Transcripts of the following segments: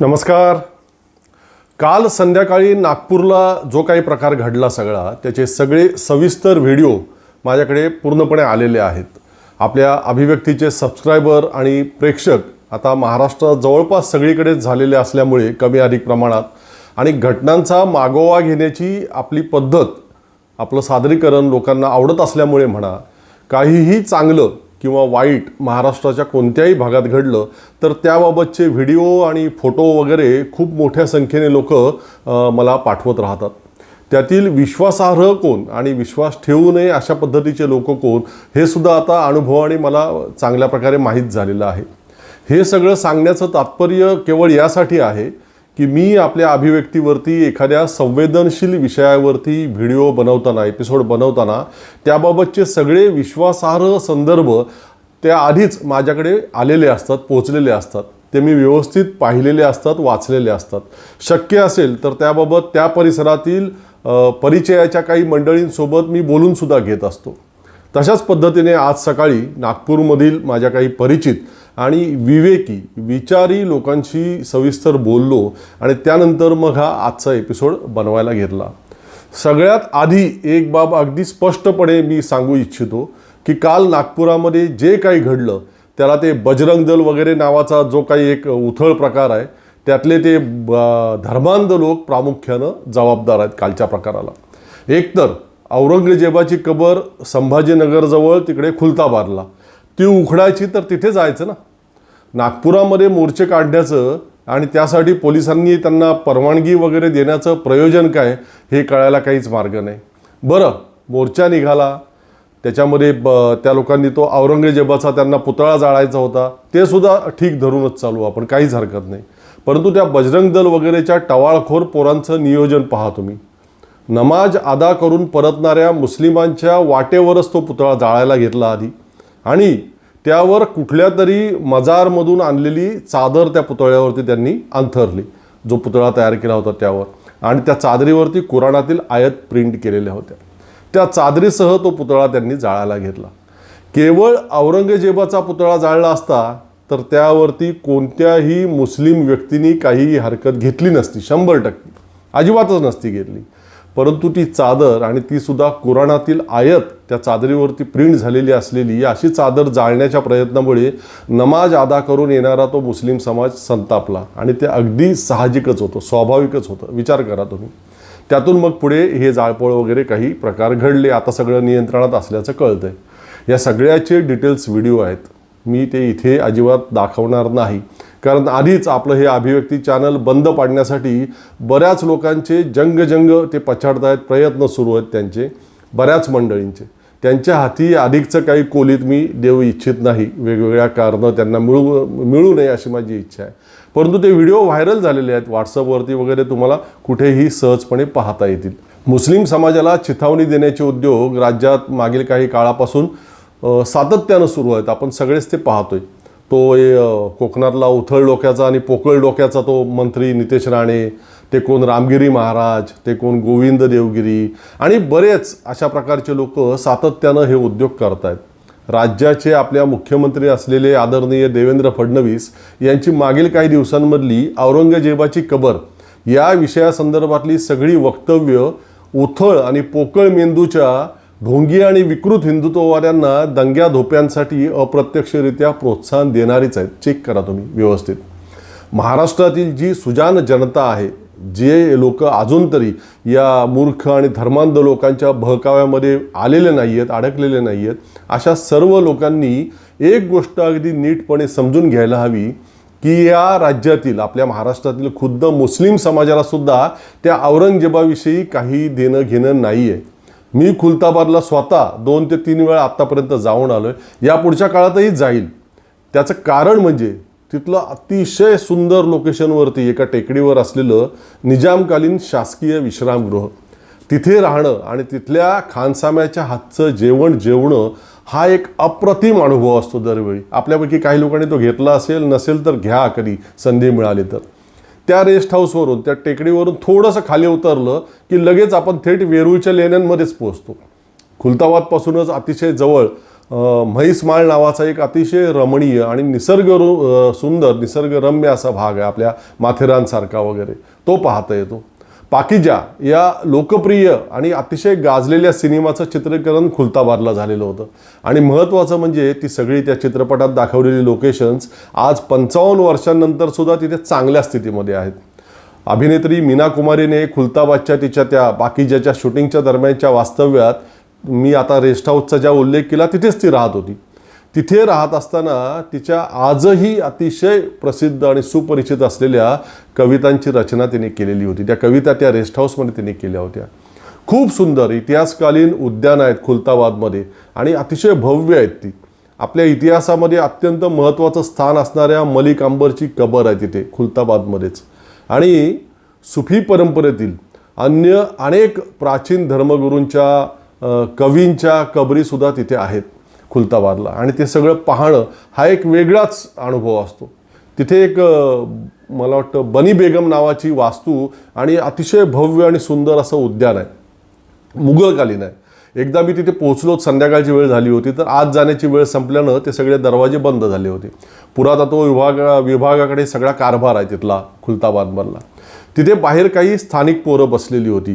नमस्कार. काल संध्याकाळी नागपूरला जो काही प्रकार घडला सगळा त्याचे सगळे सविस्तर व्हिडिओ माझ्याकडे पूर्णपणे आलेले आहेत. आपल्या अभिव्यक्तीचे सबस्क्रायबर आणि प्रेक्षक आता महाराष्ट्रात जवळपास सगळीकडेच झालेले असल्यामुळे कमी अधिक प्रमाणात आणि घटनांचा मागोवा घेण्याची आपली पद्धत आपलं सादरीकरण लोकांना आवडत असल्यामुळे म्हणा काहीही चांगलं किंवा वाईट महाराष्ट्राच्या कोणत्याही भागात घडलं तर त्याबाबतचे व्हिडिओ आणि फोटो वगैरे खूप मोठ्या संख्येने लोक मला पाठवत राहतात. त्यातील विश्वासार्ह कोण आणि विश्वास ठेवू नये अशा पद्धतीचे लोक कोण हे सुद्धा आता अनुभवाने मला चांगल्या प्रकारे माहीत झालेलं आहे. हे सगळं सांगण्याचं तात्पर्य केवळ यासाठी आहे की मी आपल्या अभिव्यक्तीवरती एखाद्या संवेदनशील विषयावरती व्हिडिओ बनवताना एपिसोड बनवताना त्याबाबतचे सगळे विश्वासार्ह संदर्भ त्या आधीच माझ्याकडे आलेले असतात पोचलेले असतात. ते मी व्यवस्थित पाहिलेले असतात वाचलेले असतात. शक्य असेल तर त्याबाबत त्या परिसरातील परिचयाच्या काही मंडळींसोबत मी बोलूनसुद्धा घेत असतो. तशाच पद्धतीने आज सकाळी नागपूरमधील माझ्या काही परिचित आणि विवेकी विचारी लोकांशी सविस्तर बोललो आणि त्यानंतर मग हा आजचा एपिसोड बनवायला घेतला. सगळ्यात आधी एक बाब अगदी स्पष्टपणे मी सांगू इच्छितो की काल नागपुरामध्ये जे काही घडलं त्याला ते बजरंग दल वगैरे नावाचा जो काही एक उथळ प्रकार आहे त्यातले ते धर्मांध लोक प्रामुख्यानं जबाबदार आहेत कालच्या प्रकाराला. एकतर औरंगजेबाची कबर संभाजीनगरजवळ तिकडे खुलताबादला. ती उखडायची तर तिथे जायचं ना? नागपुरामध्ये मोर्चे काढण्याचं आणि त्यासाठी पोलिसांनी त्यांना परवानगी वगैरे देण्याचं प्रयोजन काय हे कळायला काहीच मार्ग नाही. बरं मोर्चा निघाला. त्याच्यामध्ये ब त्या लोकांनी तो औरंगजेबाचा त्यांना पुतळा जाळायचा होता. ते सुद्धा ठीक धरूनच चालू. आपण काहीच हरकत नाही. परंतु त्या बजरंग दल वगैरेच्या टवाळखोर पोरांचं नियोजन पहा तुम्ही. नमाज अदा करून परतणाऱ्या मुस्लिमांच्या वाटेवरच तो पुतळा जाळायला घेतला आधी. आणि त्यावर कुठल्या तरी मजारमधून आणलेली चादर त्या पुतळ्यावरती त्यांनी अंथरली. जो पुतळा तयार केला होता त्यावर. आणि त्या चादरीवरती कुराणातील आयत प्रिंट केलेल्या होत्या. त्या चादरीसह तो पुतळा त्यांनी जाळायला घेतला. केवळ औरंगजेबाचा पुतळा जाळला असता तर त्यावरती कोणत्याही मुस्लिम व्यक्तींनी काहीही हरकत घेतली नसती. शंभर टक्के. अजिबातच नसती घेतली. परंतु ती चादर आणि ती सुद्धा कुराणातील आयत त्या चादरीवरती प्रिंट झालेली असलेली अशी चादर जाळण्याच्या प्रयत्नामुळे नमाज अदा करून येणारा तो मुस्लिम समाज संतापला आणि ते अगदी साहजिकच होतं स्वाभाविकच होतं. विचार करा तुम्ही. त्यातून मग पुढे हे जाळपोळ वगैरे काही प्रकार घडले. आता सगळं नियंत्रणात असल्याचं कळतंय. या सगळ्याचे डिटेल्स व्हिडिओ आहेत. मी ते इथे अजिबात दाखवणार नाही. कारण आधीच आपलं हे अभिव्यक्ती चॅनल बंद पाडण्यासाठी बऱ्याच लोकांचे जंगजंग ते पछाडतायत प्रयत्न सुरू आहेत त्यांचे बऱ्याच मंडळींचे. त्यांच्या हाती अधिकचं काही कोलीत मी देऊ इच्छित नाही. वेगवेगळ्या कारणं त्यांना मिळू मिळू नये अशी माझी इच्छा आहे. परंतु ते व्हिडिओ व्हायरल झालेले आहेत. व्हॉट्सअपवरती वगैरे तुम्हाला कुठेही सहजपणे पाहता येतील. मुस्लिम समाजाला चिथावणी देण्याचे उद्योग राज्यात मागील काही काळापासून सातत्यानं सुरू आहेत. आपण सगळेच ते पाहतोय. तो कोकणातला उथळ डोक्याचा आणि पोकळ डोक्याचा तो मंत्री नितेश राणे ते कोण रामगिरी महाराज ते कोण गोविंद देवगिरी आणि बरेच अशा प्रकारचे लोक सातत्यानं हे उद्योग करतायत. राज्याचे आपल्या मुख्यमंत्री असलेले आदरणीय देवेंद्र फडणवीस यांची मागील काही दिवसांमधली औरंगजेबाची कबर या विषयासंदर्भातली सगळी वक्तव्य उथळ आणि पोकळ मेंदूच्या ढोंगी आणि विकृत हिंदुत्ववाद्यांना दंग्या धोप्यांसाठी अप्रत्यक्षरित्या प्रोत्साहन देणारीच आहेत. चेक करा तुम्ही व्यवस्थित. महाराष्ट्रातील जी सुजान जनता आहे जे लोक अजून तरी या मूर्ख आणि धर्मांध लोकांच्या बहकाव्यामध्ये आलेले नाही आहेत अडकलेले नाही आहेत अशा सर्व लोकांनी एक गोष्ट अगदी नीटपणे समजून घ्यायला हवी की या राज्यातील आपल्या महाराष्ट्रातील खुद्द मुस्लिम समाजाला सुद्धा त्या औरंगजेबाविषयी काही देणं घेणं नाही आहे मी खुलताबादला स्वतः दोन ते तीन वेळा आत्तापर्यंत जाऊन आलो आहे या पुढच्या काळातही जाईल. त्याचं कारण म्हणजे तिथलं अतिशय सुंदर लोकेशनवरती एका टेकडीवर असलेलं निजामकालीन शासकीय विश्रामगृह. तिथे राहणं आणि तिथल्या खानसाम्याच्या हातचं जेवण जेवणं हा एक अप्रतिम अनुभव असतो दरवेळी. आपल्यापैकी काही लोकांनी तो घेतला असेल नसेल तर घ्या कधी संधी मिळाली तर. त्या रेस्ट हाऊसवरून त्या टेकडीवरून थोडंसं खाली उतरलं की लगेच आपण थेट वेरूळच्या लेण्यांमध्येच पोहोचतो. खुलताबादपासूनच अतिशय जवळ म्हैसमाळ नावाचा एक अतिशय रमणीय आणि निसर्ग सुंदर निसर्गरम्य असा भाग आहे आपल्या माथेरानसारखा वगैरे. तो पाहता येतो. पाकिजा या लोकप्रिय आणि अतिशय गाजलेल्या सिनेमाचं चित्रीकरण खुलताबादला झालेलं होतं. आणि महत्त्वाचं म्हणजे ती सगळी त्या चित्रपटात दाखवलेली लोकेशन्स आज पंचावन्न वर्षांनंतरसुद्धा तिथे चांगल्या स्थितीमध्ये आहेत. अभिनेत्री मीना कुमारीने खुलताबादच्या तिच्या त्या बाकीजाच्या शूटिंगच्या दरम्यानच्या वास्तव्यात मी आता रेस्ट हाऊसचा ज्या उल्लेख केला तिथेच ती राहत होती. तिथे राहत असताना तिच्या आजही अतिशय प्रसिद्ध आणि सुपरिचित असलेल्या कवितांची रचना तिने केलेली होती. त्या कविता त्या रेस्ट हाऊसमध्ये तिने केल्या होत्या. खूप सुंदर इतिहासकालीन उद्यान आहेत खुलताबादमध्ये आणि अतिशय भव्य आहेत ती. आपल्या इतिहासामध्ये अत्यंत महत्त्वाचं स्थान असणाऱ्या मलिक अंबरची कबर आहे तिथे खुलताबादमध्येच. आणि सुफी परंपरेतील अन्य अनेक प्राचीन धर्मगुरूंच्या कवींच्या कबरीसुद्धा तिथे आहेत. खुलताबादला आणि ते सगळं पाहणं हा एक वेगळाच अनुभव असतो. तिथे एक मला वाटतं बनी बेगम नावाची वास्तू आणि अतिशय भव्य आणि सुंदर असं उद्यान आहे. मुघलकालीन आहे. एकदा मी तिथे पोहोचलो संध्याकाळची वेळ झाली होती तर आज जाण्याची वेळ संपल्यानं ते सगळे दरवाजे बंद झाले होते. पुरातत्व विभाग विभागाकडे सगळा कारभार आहे तिथला खुलताबादमधला तिथे बाहेर काही स्थानिक पोरं बसलेली होती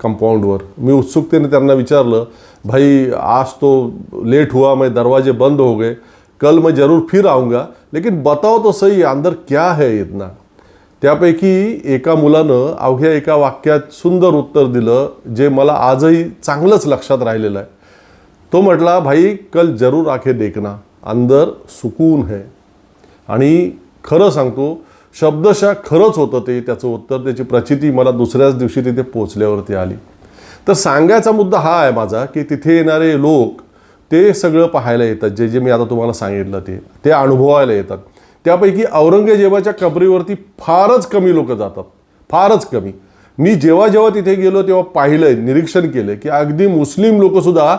कंपाऊंडवर मी उत्सुकतेने त्यांना विचारलं भाई आज तो लेट हुआ मैं दरवाजे बंद हो गए। कल मैं जरूर फिर आऊँगा। लेकिन बताओ तो सही अंदर क्या है इतना? त्यापैकी एका मुलानं अवघ्या एका वाक्यात सुंदर उत्तर दिलं जे मला आजही चांगलंच लक्षात राहिलेलं आहे. तो म्हटला भाई कल जरूर आखे देखना. अंदर सुकून है. आणि खरं सांगतो शब्दशः खरंच होतं ते त्याचं उत्तर. त्याची प्रचिती मला दुसऱ्याच दिवशी तिथे पोचल्यावरती आली. तर सांगायचा मुद्दा हा आहे माझा की तिथे येणारे लोक ते सगळं पाहायला येतात. जे जे मी आता तुम्हाला सांगितलं ते ते अनुभवायला येतात. त्यापैकी औरंगजेबाच्या कबरीवरती फारच कमी लोक जातात. फारच कमी. मी जेव्हा जेव्हा तिथे गेलो तेव्हा पाहिलंय निरीक्षण केलं की अगदी मुस्लिम लोकसुद्धा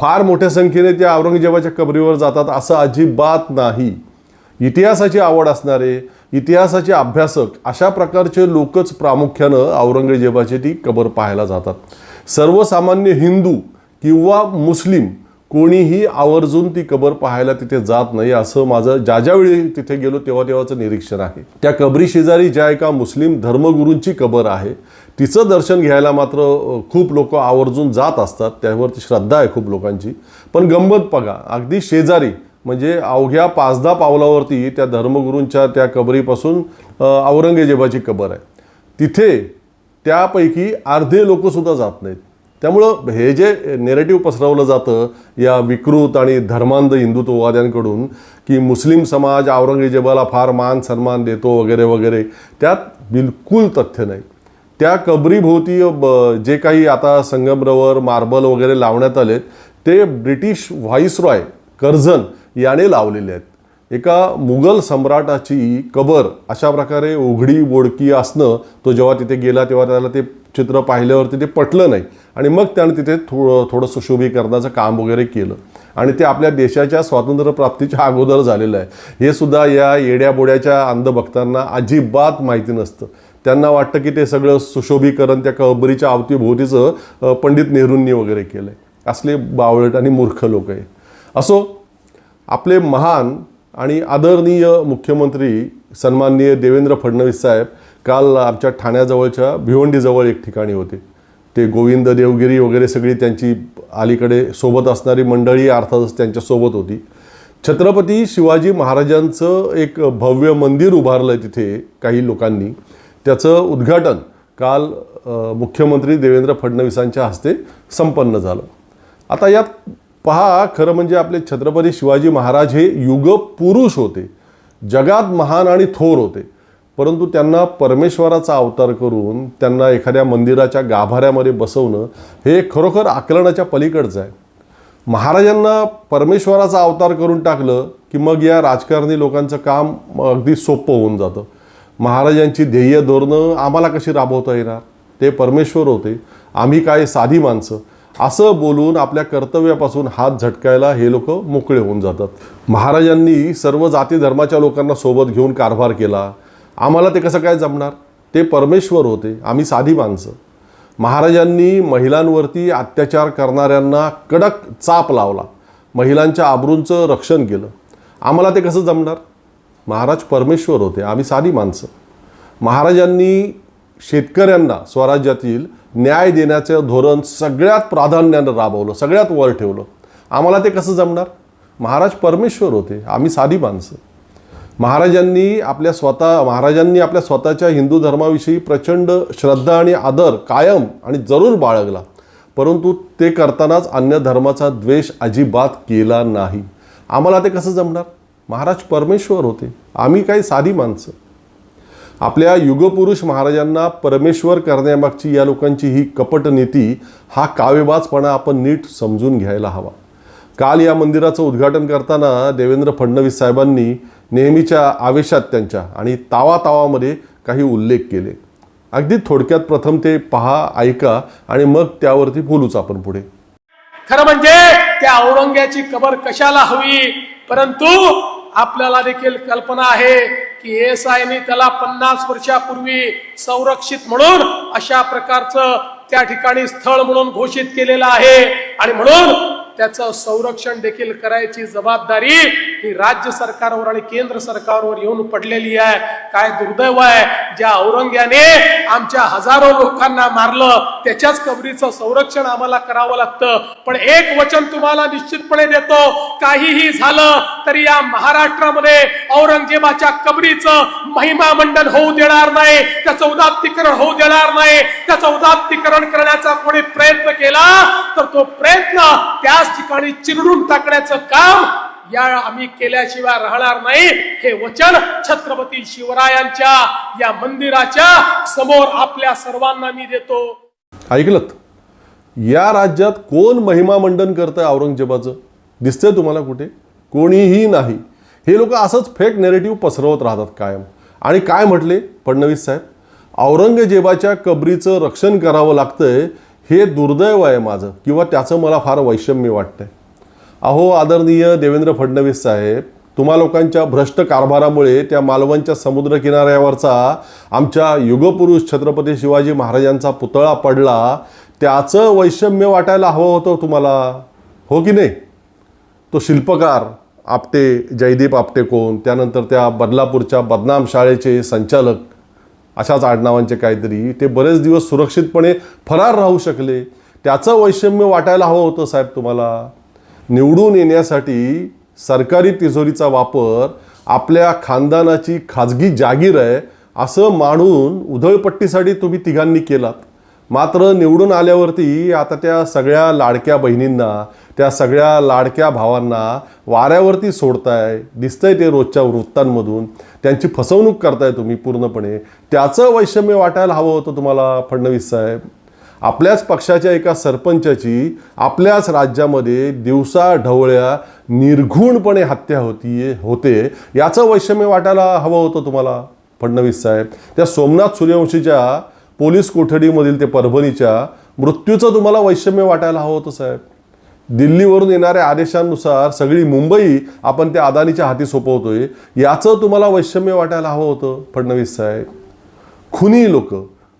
फार मोठ्या संख्येने त्या औरंगजेबाच्या कबरीवर जातात असं अजिबात नाही. इतिहासाची आवड असणारे इतिहासाचे अभ्यासक अशा प्रकारचे लोकच प्रामुख्यानं औरंगजेबाची ती कबर पाहायला जातात. सर्वसामान्य हिंदू किंवा मुस्लिम कोणीही आवर्जून ती कबर पाहायला तिथे जात नाही असं माझं ज्या ज्यावेळी तिथे गेलो तेव्हा तेव्हाचं निरीक्षण आहे. त्या कबरी शेजारी ज्या एका मुस्लिम धर्मगुरूंची कबर आहे तिचं दर्शन घ्यायला मात्र खूप लोक आवर्जून जात असतात त्यावरती श्रद्धा आहे खूप लोकांची. पण गंमत बघा अगदी शेजारी म्हणजे अवघ्या पाच दहा पावलावरती त्या धर्मगुरूंच्या त्या कबरीपासून औरंगजेबाची कबर आहे. तिथे त्यापैकी अर्धे लोकसुद्धा जात नाहीत. त्यामुळं हे जे नेरेटिव्ह पसरवलं जातं या विकृत आणि धर्मांध हिंदुत्ववाद्यांकडून की मुस्लिम समाज औरंगजेबाला फार मान सन्मान देतो वगैरे वगैरे त्यात बिलकुल तथ्य नाही. त्या कबरीभोवती ब- जे काही आता संगमरवर मार्बल वगैरे लावण्यात आलेत ते ब्रिटिश व्हाईसरॉय कर्झन याने लावलेले आहेत. एका मुघल सम्राटाची कबर अशा प्रकारे उघडी बोडकी असणं तो जेव्हा तिथे गेला तेव्हा त्याला ते चित्र पाहिल्यावरती ते पटलं नाही. आणि मग त्याने तिथे थोडं थोडं सुशोभीकरणाचं काम वगैरे केलं. आणि ते आपल्या देशाच्या स्वातंत्र्यप्राप्तीच्या अगोदर झालेलं आहे. हे सुद्धा या येड्याबोड्याच्या अंधभक्तांना अजिबात माहिती नसतं. त्यांना वाटतं की ते सगळं सुशोभीकरण त्या कबरीच्या अवतीभोवतीचं पंडित नेहरूंनी वगैरे केलं आहे असले बावळट आणि मूर्ख लोक आहे असो आपले महान आणि आदरणीय मुख्यमंत्री सन्माननीय देवेंद्र फडणवीस साहेब काल आमच्या ठाण्याजवळच्या भिवंडीजवळ एक ठिकाणी होते. ते गोविंद देवगिरी वगैरे सगळी त्यांची अलीकडे सोबत असणारी मंडळी अर्थातच त्यांच्यासोबत होती. छत्रपती शिवाजी महाराजांचं एक भव्य मंदिर उभारलं आहे तिथे काही लोकांनी. त्याचं उद्घाटन काल मुख्यमंत्री देवेंद्र फडणवीसांच्या हस्ते संपन्न झालं. आता यात पहा खरं म्हणजे आपले छत्रपती शिवाजी महाराज हे युग पुरुष होते. जगात महान आणि थोर होते. परंतु त्यांना परमेश्वराचा अवतार करून त्यांना एखाद्या मंदिराच्या गाभाऱ्यामध्ये बसवणं हे खरोखर आकलनाच्या पलीकडचं आहे. महाराजांना परमेश्वराचा अवतार करून टाकलं की मग या राजकारणी लोकांचं काम अगदी सोपं होऊन जातं. महाराजांची ध्येय धोरणं आम्हाला कशी राबवता येणार? ते परमेश्वर होते. आम्ही काय साधी माणसं? असं बोलून आपल्या कर्तव्यापासून हात झटकायला हे लोक मोकळे होऊन जातात. महाराजांनी सर्व जाती धर्माच्या लोकांना सोबत घेऊन कारभार केला. आम्हाला ते कसं काय जमणार? ते परमेश्वर होते आम्ही साधी माणसं. महाराजांनी महिलांवरती अत्याचार करणाऱ्यांना कडक चाप लावला. महिलांच्या आबरूंचं रक्षण केलं. आम्हाला ते कसं जमणार? महाराज परमेश्वर होते आम्ही साधी माणसं. महाराजांनी शेतकऱ्यांना स्वराज्यातील न्याय देण्याचं धोरण सगळ्यात प्राधान्यानं राबवलं सगळ्यात वर ठेवलं. आम्हाला ते कसं जमणार? महाराज परमेश्वर होते आम्ही साधी माणसं. महाराजांनी आपल्या स्वतः महाराजांनी आपल्या स्वतःच्या हिंदू धर्माविषयी प्रचंड श्रद्धा आणि आदर कायम आणि जरूर बाळगला. परंतु ते करतानाच अन्य धर्माचा द्वेष अजिबात केला नाही. आम्हाला ते कसं जमणार? महाराज परमेश्वर होते आम्ही काही साधी माणसं. आपल्या युगपुरुष महाराजांना परमेश्वर करण्यामागची या लोकांची ही कपट नीती हा काव्यबाजपणा आपण नीट समजून घ्यायला हवा. काल या मंदिराचं उद्घाटन करताना देवेंद्र फडणवीस साहेबांनी नेहमीच्या आवेशात त्यांच्या आणि तावातावामध्ये काही उल्लेख केले. अगदी थोडक्यात प्रथम ते पहा ऐका आणि मग त्यावरती बोलूच आपण पुढे. खरं म्हणजे त्या औरंग्याची कबर कशाला हवी? परंतु आपल्याला देखील कल्पना आहे की एस आयने त्याला पन्नास वर्षापूर्वी संरक्षित म्हणून अशा प्रकारचं त्या ठिकाणी स्थळ म्हणून घोषित केलेलं आहे. आणि म्हणून त्याचं संरक्षण देखील करायची जबाबदारी ही राज्य सरकारवर आणि केंद्र सरकारवर येऊन पडलेली आहे. काय दुर्दैव आहे? ज्या औरंग्याने आमच्या हजारो लोकांना मारलं त्याच्याच कबरीचं संरक्षण आम्हाला करावं लागतं. पण एक वचन तुम्हाला निश्चितपणे देतो काहीही झालं तरी या महाराष्ट्रामध्ये औरंगजेबाच्या कबरीचं महिमा मंडन होऊ देणार नाही त्याचं उदात्तीकरण होऊ देणार नाही. त्याचं उदात्तीकरण करण्याचा कोणी प्रयत्न केला तर तो प्रयत्न त्याच ठिकाणी चिरडून टाकण्याचं काम या आम्ही केल्याशिवाय राहणार नाही. हे वचन छत्रपती शिवरायांच्या या मंदिराच्या समोर आपल्या सर्वांना मी देतो. ऐकलत या राज्यात कोण महिमा मंडन करतंय औरंगजेबाचं? दिसतंय तुम्हाला कुठे? कोणीही नाही. हे लोक असंच फेक नेरेटिव्ह पसरवत राहतात कायम. आणि काय म्हटले फडणवीस साहेब? औरंगजेबाच्या कबरीचं रक्षण करावं लागतंय हे दुर्दैव आहे माझं किंवा त्याचं मला फार वैषम्य वाटतंय. अहो आदरणीय देवेंद्र फडणवीस साहेब तुम्हा लोकांच्या भ्रष्ट कारभारामुळे त्या मालवणच्या समुद्रकिनाऱ्यावरचा आमच्या युगपुरुष छत्रपती शिवाजी महाराजांचा पुतळा पडला त्याचं वैषम्य वाटायला हवं होतं तुम्हाला हो की नाही? तो शिल्पकार आपटे जयदीप आपटे कोण त्यानंतर त्या बदलापूरच्या बदनाम शाळेचे संचालक अशाच आडनावांचे काहीतरी. ते बरेच दिवस सुरक्षितपणे फरार राहू शकले. त्याचं वैषम्य वाटायला हवं होतं साहेब तुम्हाला. निवडून येण्यासाठी सरकारी तिजोरीचा वापर आपल्या खानदानाची खाजगी जागीर आहे असं मानून उधळपट्टीसाठी तुम्ही तिघांनी केलात. मात्र निवडून आल्यावरती आता त्या सगळ्या लाडक्या बहिणींना त्या सगळ्या लाडक्या भावांना वाऱ्यावरती सोडताय दिसतंय ते रोजच्या वृत्तांमधून. त्यांची फसवणूक करताय तुम्ही पूर्णपणे. त्याचं वैषम्य वाटायला हवं होतं तुम्हाला फडणवीस साहेब. आपल्याच पक्षाच्या एका सरपंचाची आपल्याच राज्यामध्ये दिवसा ढवळ्या निर्घुणपणे हत्या होती होते. याचं वैषम्य वाटायला हवं होतं तुम्हाला फडणवीस साहेब. त्या सोमनाथ सूर्यवंशीच्या पोलीस कोठडीमधील ते परभणीच्या मृत्यूचं तुम्हाला वैषम्य वाटायला हवं होतं साहेब. दिल्लीवरून येणाऱ्या आदेशानुसार सगळी मुंबई आपण त्या अदानीच्या हाती सोपवतोय. याचं तुम्हाला वैषम्य वाटायला हवं होतं फडणवीस साहेब. खुनी लोक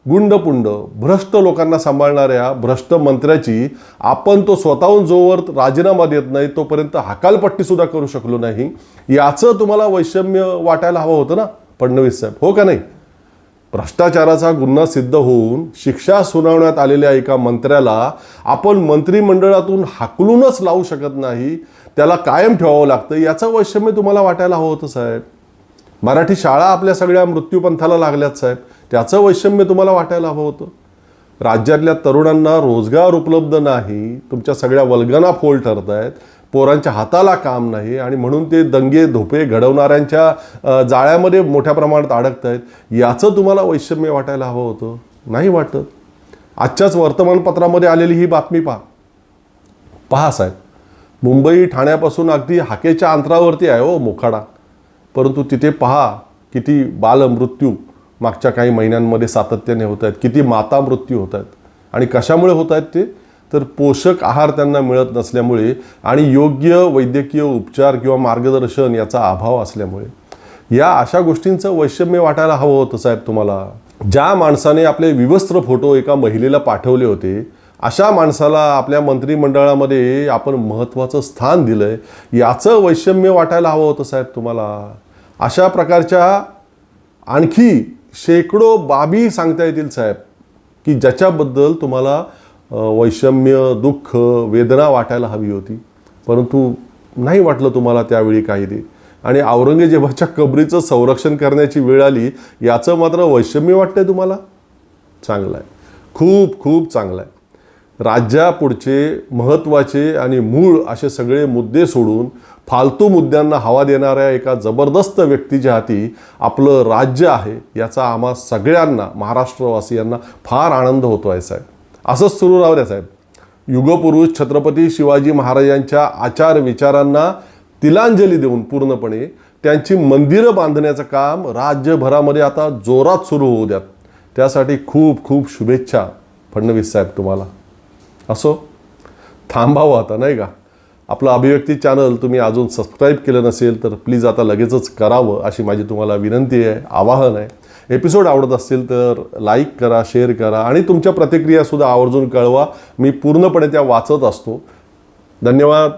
गुंडपुंड भ्रष्ट लोकांना सांभाळणाऱ्या भ्रष्ट मंत्र्याची आपण तो स्वतःहून जोवर राजीनामा देत नाही तोपर्यंत हकालपट्टीसुद्धा करू शकलो नाही. याचं तुम्हाला वैषम्य वाटायला हवं होतं ना फडणवीस साहेब? हो का नाही? भ्रष्टाचाराचा गुन्हा सिद्ध होऊन शिक्षा सुनावण्यात आलेल्या एका मंत्र्याला आपण मंत्रिमंडळातून हाकलूनच लावू शकत नाही त्याला कायम ठेवावं लागतं. याचं वैषम्य तुम्हाला वाटायला हवं होतं साहेब. मराठी शाळा आपल्या सगळ्या मृत्यूपंथाला लागल्यात साहेब. त्याचं वैषम्य तुम्हाला वाटायला हवं होतं. राज्यातल्या तरुणांना रोजगार उपलब्ध नाही तुमच्या सगळ्या वल्गना फोल ठरत आहेत पोरांच्या हाताला काम नाही आणि म्हणून ते दंगे धोपे घडवणाऱ्यांच्या जाळ्यामध्ये मोठ्या प्रमाणात अडकत आहेत याचं तुम्हाला वैषम्य वाटायला हवं होतं? नाही वाटत. आजच्याच वर्तमानपत्रामध्ये आलेली ही बातमी पहा. पहा साहेब मुंबई ठाण्यापासून अगदी हाकेच्या अंतरावरती आहे हो मोखाडा. परंतु तिथे पहा किती बालमृत्यू मागच्या काही महिन्यांमध्ये सातत्याने होत आहेत किती माता मृत्यू होत आहेत आणि कशामुळे होत आहेत ते? तर पोषक आहार त्यांना मिळत नसल्यामुळे आणि योग्य वैद्यकीय उपचार किंवा मार्गदर्शन याचा अभाव असल्यामुळे. या अशा गोष्टींचं वैषम्य वाटायला हवं होतं साहेब तुम्हाला. ज्या माणसाने आपले विवस्त्र फोटो एका महिलेला पाठवले होते अशा माणसाला आपल्या मंत्रिमंडळामध्ये आपण महत्त्वाचं स्थान दिलं आहे याचं वैषम्य वाटायला हवं होतं साहेब तुम्हाला. अशा प्रकारच्या आणखी शेकडो बाबी सांगता येतील साहेब की ज्याच्याबद्दल तुम्हाला वैषम्य दुःख वेदना वाटायला हवी होती. परंतु नाही वाटलं तुम्हाला त्यावेळी काही ते आणि औरंगजेबाच्या कबरीचं संरक्षण करण्याची वेळ आली याचं मात्र वैषम्य वाटतंय तुम्हाला? चांगलं आहे खूप खूप चांगलं आहे राज्यापुढचे महत्त्वाचे आणि मूळ असे सगळे मुद्दे सोडून फालतू मुद्द्यांना हवा देणाऱ्या एका जबरदस्त व्यक्तीच्या हाती आपलं राज्य आहे याचा आम्हा सगळ्यांना महाराष्ट्रवासियांना फार आनंद होतो आहे साहेब. असंच सुरू राहू द्या साहेब. युगपुरुष छत्रपती शिवाजी महाराजांच्या आचार विचारांना तिलांजली देऊन पूर्णपणे त्यांची मंदिरं बांधण्याचं काम राज्यभरामध्ये आता जोरात सुरू होऊ द्यात. त्यासाठी खूप खूप शुभेच्छा फडणवीस साहेब तुम्हाला. असो? थांबावं आता नाही का? आपलं अभिव्यक्ती चॅनल तुम्ही अजून सबस्क्राईब केलं नसेल तर प्लीज आता लगेचच करावं अशी माझी तुम्हाला विनंती आहे आवाहन आहे. एपिसोड आवडत असतील तर लाईक करा शेअर करा आणि तुमच्या प्रतिक्रियासुद्धा आवर्जून कळवा. मी पूर्णपणे त्या वाचत असतो. धन्यवाद.